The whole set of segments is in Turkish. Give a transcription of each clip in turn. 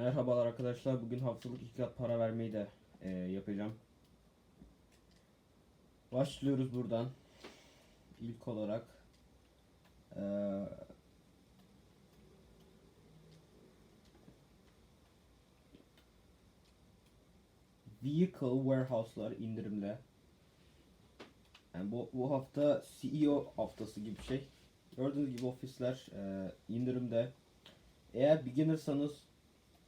Merhabalar arkadaşlar. Bugün haftalık iki kat para vermeyi de e, yapacağım. Başlıyoruz buradan. İlk olarak e, Vehicle Warehouse'lar indirimle. Yani bu, bu hafta CEO haftası gibi bir şey. Gördüğünüz gibi ofisler e, indirimde. Eğer beginnersanız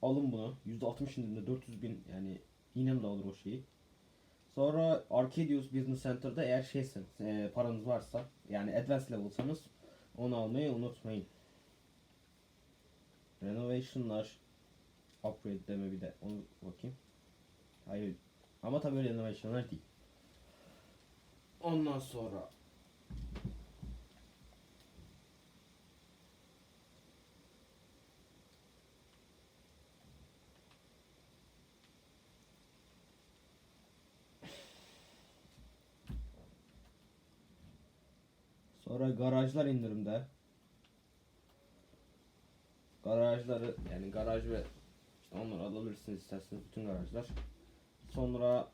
alın bunu. %60 indirimde 400 bin yani inem de alır o şeyi. Sonra Arcadius Business Center'da eğer şeysin e, paranız varsa yani advanced level'sanız onu almayı unutmayın. Renovation'lar upgrade deme bir de onu bakayım. Hayır ama tabii renovation'lar değil. Ondan sonra Sonra garajlar indirimde. Garajları yani garaj ve işte onları alabilirsiniz isterseniz bütün garajlar. Sonra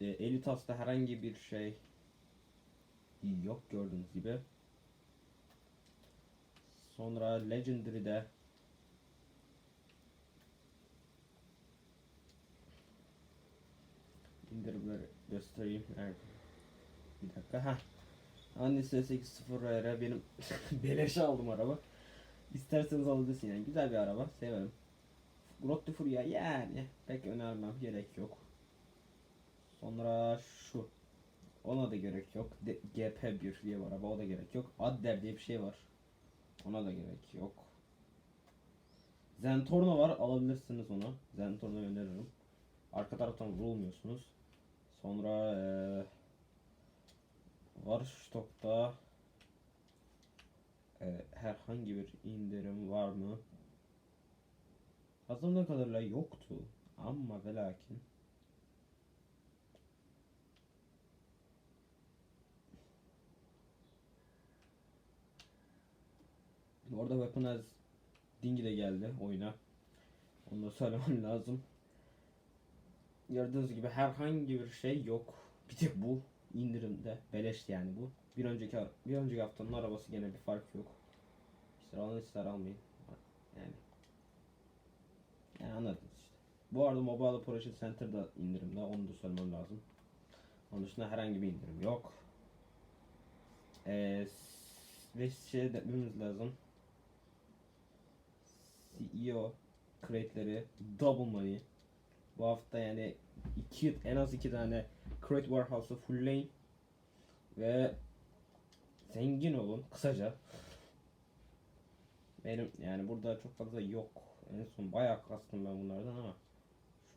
e, Elitas'ta herhangi bir şey yok gördüğünüz gibi. Sonra Legendary'de indirimleri göstereyim. Evet. Bir dakika. ha. Annesi 8.0 benim beleşe aldım araba. İsterseniz alabilirsiniz yani güzel bir araba severim. Grotte Furia yani pek önermem gerek yok. Sonra şu. Ona da gerek yok. De- GP1 diye bir araba o da gerek yok. Adder diye bir şey var. Ona da gerek yok. Zentorno var alabilirsiniz onu. Zentorno'yu öneririm. Arka taraftan vurulmuyorsunuz. Sonra eee var stokta e, herhangi bir indirim var mı? Aslında kadarıyla yoktu ama ve lakin Orada Weaponize Dingi de geldi oyuna. Onu da söylemem lazım. Gördüğünüz gibi herhangi bir şey yok. Bir tek bu indirimde. Beleş yani bu. Bir önceki bir önceki haftanın arabası gene bir fark yok. İster alın ister almayın. Yani yani anladınız işte. Bu arada Mobile Operation Center'da indirimde. Onu da söylemem lazım. Onun dışında herhangi bir indirim yok. Ee, ve şey dememiz lazım. CEO crate'leri double money. Bu hafta yani iki en az iki tane Crate Warehouse'u fullleyin ve zengin olun kısaca. Benim yani burada çok fazla yok. En son bayağı kastım ben bunlardan ama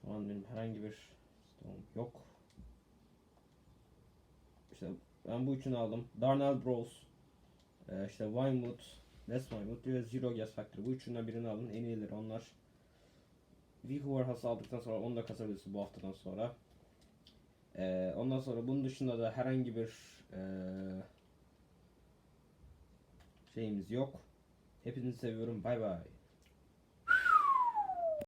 şu an benim herhangi bir yok. İşte ben bu üçünü aldım. Darnell Bros, e, işte Winewood, West Winewood ve Zero Gas Factory. Bu üçünden birini alın. En iyileri onlar. Vehicle Warehouse aldıktan sonra onu da kasabilirsiniz bu haftadan sonra. Ee, ondan sonra bunun dışında da herhangi bir eee, şeyimiz yok. Hepinizi seviyorum. Bay bay.